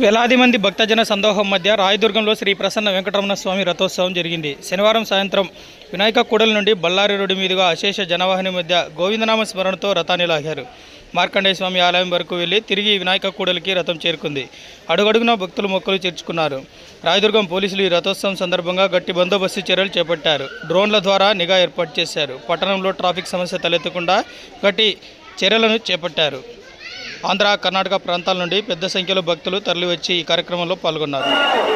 వేలాది మంది భక్తజన సందోహం మధ్య రాయదుర్గంలో శ్రీ ప్రసన్న వెంకటరమణ స్వామి రథోత్సవం జరిగింది. శనివారం సాయంత్రం వినాయక కూడలి నుండి బళ్ళారి రోడ్డు మీదుగా అశేష జనవాహిని మధ్య గోవిందనామ స్మరణతో రథాన్ని లాగారు. మార్కండేయ స్వామి ఆలయం వరకు వెళ్ళి తిరిగి వినాయక కూడలికి రథం చేరుకుంది. అడుగడుగునా భక్తులు మొక్కలు చేర్చుకున్నారు రాయదుర్గం పోలీసులు ఈ రథోత్సవం సందర్భంగా గట్టి బందోబస్తు చర్యలు చేపట్టారు. డ్రోన్ల ద్వారా నిఘా ఏర్పాటు చేశారు. పట్టణంలో ట్రాఫిక్ సమస్య తలెత్తకుండా గట్టి చర్యలను చేపట్టారు. ఆంధ్ర కర్ణాటక ప్రాంతాల నుండి పెద్ద సంఖ్యలో భక్తులు తరలివచ్చి ఈ కార్యక్రమంలో పాల్గొన్నారు.